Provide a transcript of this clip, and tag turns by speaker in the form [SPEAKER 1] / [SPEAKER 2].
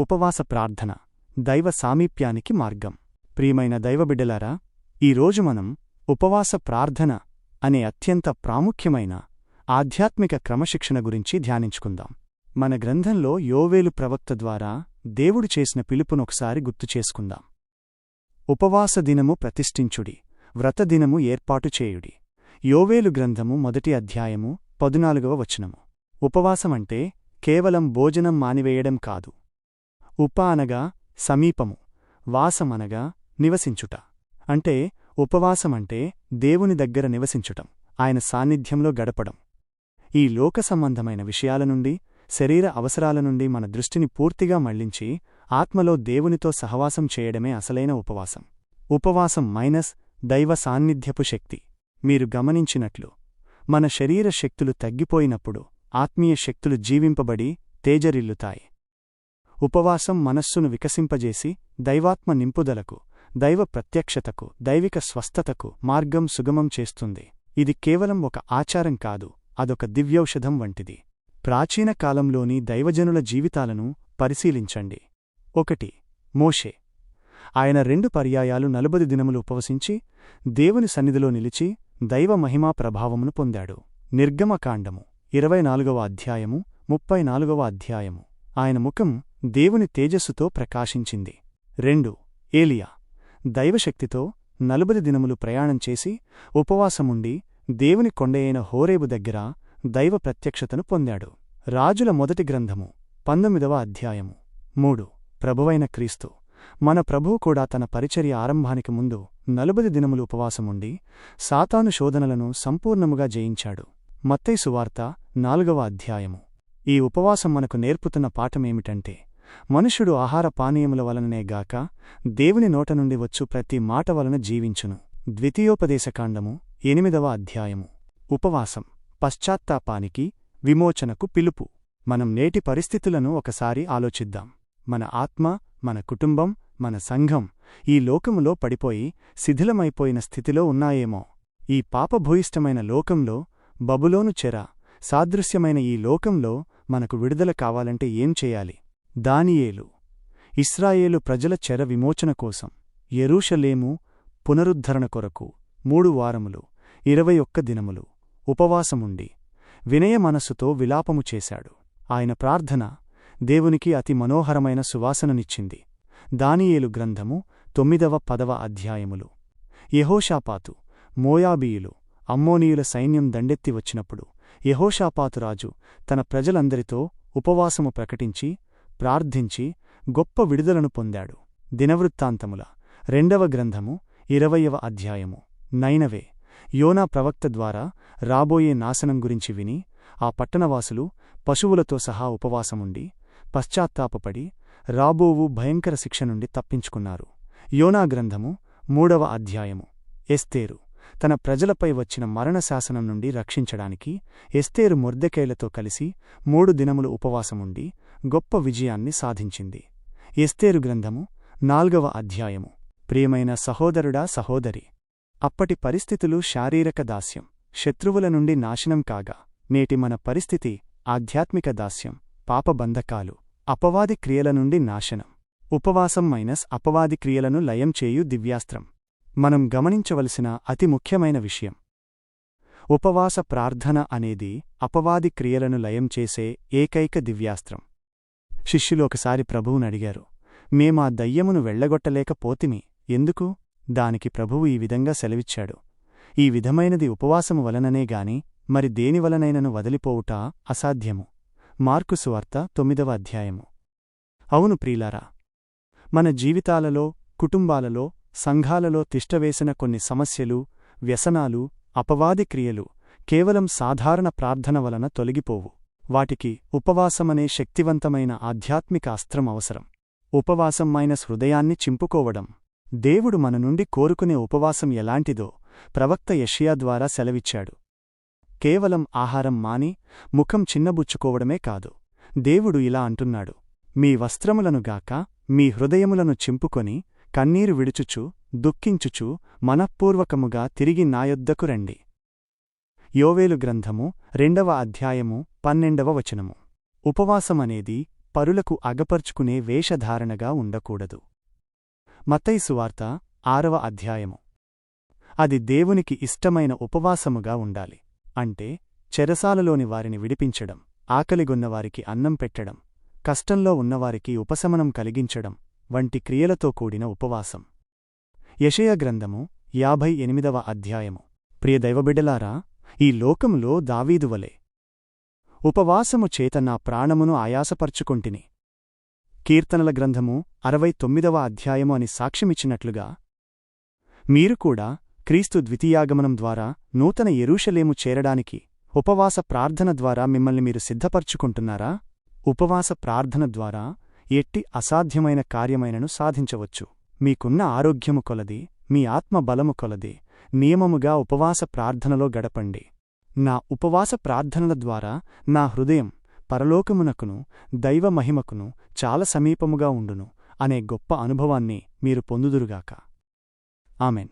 [SPEAKER 1] ఉపవాస ప్రార్థన దైవ సామీప్యానికి మార్గం. ప్రియమైన దైవబిడ్డలారా ఈరోజు మనం ఉపవాస ప్రార్థన అనే అత్యంత ప్రాముఖ్యమైన ఆధ్యాత్మిక క్రమశిక్షణ గురించి ధ్యానించుకుందాం. మన గ్రంథంలో యోవేలు ప్రవక్త ద్వారా దేవుడు చేసిన పిలుపునొకసారి గుర్తుచేసుకుందాం ఉపవాస దినము ప్రతిష్ఠించుడి వ్రతదినము ఏర్పాటు చేయుడి. యోవేలు గ్రంథము మొదటి అధ్యాయము పదునాలుగవ వచనము. ఉపవాసమంటే కేవలం భోజనం మానివేయడం కాదు. ఉప అనగా సమీపము వాసమనగా నివసించుట. అంటే ఉపవాసమంటే దేవుని దగ్గర నివసించుటం ఆయన సాన్నిధ్యంలో గడపడం. ఈ లోక సంబంధమైన విషయాల నుండి శరీర అవసరాల నుండి మన దృష్టిని పూర్తిగా మళ్ళించి ఆత్మలో దేవునితో సహవాసం చేయడమే అసలైన ఉపవాసం. ఉపవాసం మైనస్ దైవ సాన్నిధ్యపు శక్తి. మీరు గమనించినట్లు మన శరీర శక్తులు తగ్గిపోయినప్పుడు ఆత్మీయ శక్తులు జీవింపబడి తేజరిల్లుతాయి. ఉపవాసం మనస్సును వికసింపజేసి దైవాత్మ నింపుదలకు దైవ ప్రత్యక్షతకు దైవిక స్వస్థతకు మార్గం సుగమం చేస్తుంది. ఇది కేవలం ఒక ఆచారం కాదు అదొక దివ్యౌషధం వంటిది. ప్రాచీన కాలంలోని దైవజనుల జీవితాలను పరిశీలించండి. ఒకటి మోషే. ఆయన రెండు పర్యాయాలు నలుబది దినములు ఉపవసించి దేవుని సన్నిధిలో నిలిచి దైవ మహిమా ప్రభావమును పొందాడు. నిర్గమకాండము ఇరవై నాలుగవ అధ్యాయము ముప్పై నాలుగవ అధ్యాయము. ఆయన ముఖం దేవుని తేజస్సుతో ప్రకాశించింది. రెండు. ఏలియా. దైవశక్తితో నలుబది దినములు ప్రయాణం చేసి ఉపవాసముండి దేవుని కొండయైన హోరేబు దగ్గర దైవ ప్రత్యక్షతను పొందాడు. రాజుల మొదటి గ్రంథము పంతొమ్మిదవ అధ్యాయము. మూడు. ప్రభువైన క్రీస్తు. మన ప్రభువు కూడా తన పరిచర్య ఆరంభానికి ముందు నలుబది దినములు ఉపవాసముండి సాతాను శోధనలను సంపూర్ణముగా జయించాడు. మత్తైసు వార్త నాలుగవ అధ్యాయము. ఈ ఉపవాసం మనకు నేర్పుతున్న పాఠమేమిటంటే మనుష్యుడు ఆహార పానీయముల వలననే గాక దేవుని నోట నుండి వచ్చు ప్రతి మాట వలన జీవించును. ద్వితీయోపదేశకాండము ఎనిమిదవ అధ్యాయము. ఉపవాసం. పశ్చాత్తాపానికి విమోచనకు పిలుపు. మనం నేటి పరిస్థితులను ఒకసారి ఆలోచిద్దాం. మన ఆత్మ మన కుటుంబం మన సంఘం ఈ లోకములో పడిపోయి శిథిలమైపోయిన స్థితిలో ఉన్నాయేమో. ఈ పాపభూయిష్టమైన లోకంలో బబులోను చెర సాదృశ్యమైన ఈ లోకంలో మనకు విడుదల కావాలంటే ఏం చేయాలి? దానియేలు ఇస్రాయేలు ప్రజల చెర విమోచన కోసం ఎరూషలేము పునరుద్ధరణ కొరకు మూడు వారములు ఇరవై ఒక్క దినములు ఉపవాసముండి వినయ మనసుతో విలాపము చేశాడు. ఆయన ప్రార్థన దేవునికి అతి మనోహరమైన సువాసననిచ్చింది. దానియేలు గ్రంథము తొమ్మిదవ పదవ అధ్యాయములు. యహోషాపాతు మోయాబీయులు అమ్మోనీయుల సైన్యం దండెత్తి వచ్చినప్పుడు యహోషాపాతురాజు తన ప్రజలందరితో ఉపవాసము ప్రకటించి ప్రార్థించి గొప్ప విడుదలను పొందాడు. దినవృత్తాంతముల రెండవ గ్రంథము ఇరవయవ అధ్యాయము. నైనవే యోనా ప్రవక్త ద్వారా రాబోయే నాశనం గురించి విని ఆ పట్టణవాసులు పశువులతో సహా ఉపవాసముండి పశ్చాత్తాపపడి రాబోవు భయంకర శిక్ష నుండి తప్పించుకున్నారు. యోనా గ్రంథము మూడవ అధ్యాయము. ఎస్తేరు. తన ప్రజలపై వచ్చిన మరణశాసనం నుండి రక్షించడానికి ఎస్తేరు మొర్దెకైలతో కలిసి మూడు దినములు ఉపవాసముండి గొప్ప విజయాన్ని సాధించింది. ఎస్తేరు గ్రంథము నాల్గవ అధ్యాయము. ప్రియమైన సహోదరుడా సహోదరి! అప్పటి పరిస్థితులు శారీరక దాస్యం శత్రువుల నుండి నాశనం కాగా నేటి మన పరిస్థితి ఆధ్యాత్మిక దాస్యం పాపబంధకాలు అపవాది క్రియల నుండి నాశనం. ఉపవాసం మైనస్ అపవాది క్రియలను లయం చేయు దివ్యాస్త్రం. మనం గమనించవలసిన అతి ముఖ్యమైన విషయం. ఉపవాస ప్రార్థన అనేది అపవాది క్రియలను లయం చేసే ఏకైక దివ్యాస్త్రం. శిష్యులు ఒకసారి ప్రభువునడిగారు మేమా దయ్యమును వెళ్ళగొట్టలేకపోతిమి ఎందుకు? దానికి ప్రభువు ఈ విధంగా సెలవిచ్చాడు. ఈ విధమైనది ఉపవాసము వలననే గాని మరి దేనివలనైనను వదిలిపోవుట అసాధ్యము. మార్కు సువార్త తొమ్మిదవ అధ్యాయము. అవును ప్రీలారా మన జీవితాలలో కుటుంబాలలో సంఘాలలో తిష్టవేసిన కొన్ని సమస్యలు వ్యసనాలు అపవాది క్రియలు కేవలం సాధారణ ప్రార్థన వలన తొలగిపోవు. వాటికి ఉపవాసమనే శక్తివంతమైన ఆధ్యాత్మిక అస్త్రం అవసరం. ఉపవాసం మైనస్ హృదయాన్ని చింపుకోవడం. దేవుడు మన నుండి కోరుకునే ఉపవాసం ఎలాంటిదో ప్రవక్త యషియా ద్వారా సెలవిచ్చాడు. కేవలం ఆహారం మాని ముఖం చిన్నబుచ్చుకోవడమే కాదు. దేవుడు ఇలా అంటున్నాడు. మీ వస్త్రములను గాక మీ హృదయములను చింపుకొని కన్నీరు విడుచుచు దుఃఖించుచు మనఃపూర్వకముగా తిరిగి నాయొద్దకు రండి. యోవేలు గ్రంథము రెండవ అధ్యాయము పన్నెండవ వచనము. ఉపవాసమనేది పరులకు అగపర్చుకునే వేషధారణగా ఉండకూడదు. మతైసువార్త సువార్త ఆరవ అధ్యాయము. అది దేవునికి ఇష్టమైన ఉపవాసముగా ఉండాలి. అంటే చెరసాలలోని వారిని విడిపించడం ఆకలిగొన్నవారికి అన్నం పెట్టడం కష్టంలో ఉన్నవారికి ఉపశమనం కలిగించడం వంటి క్రియలతో కూడిన ఉపవాసం. యషయ గ్రంథము యాభై ఎనిమిదవ అధ్యాయము. ప్రియదైవబిడ్డలారా ఈ లోకములో దావీదువలే ఉపవాసము చేత నా ప్రాణమును ఆయాసపర్చుకొంటిని. కీర్తనల గ్రంథము అరవై తొమ్మిదవ అధ్యాయము అని సాక్ష్యమిచ్చినట్లుగా మీరు కూడా క్రీస్తు ద్వితీయాగమనం ద్వారా నూతన ఎరూషలేము చేరడానికి ఉపవాస ప్రార్థన ద్వారా మిమ్మల్ని మీరు సిద్ధపర్చుకుంటున్నారా? ఉపవాస ప్రార్థన ద్వారా ఎట్టి అసాధ్యమైన కార్యమైనను సాధించవచ్చు. మీకున్న ఆరోగ్యము కొలది మీ ఆత్మ బలము కొలది నియమముగా ఉపవాస ప్రార్థనలో గడపండి. నా ఉపవాస ప్రార్థనల ద్వారా నా హృదయం పరలోకమునకును దైవ మహిమకును చాలా సమీపముగా ఉండును అనే గొప్ప అనుభవాన్ని మీరు పొందుదురుగాక. ఆమెన్.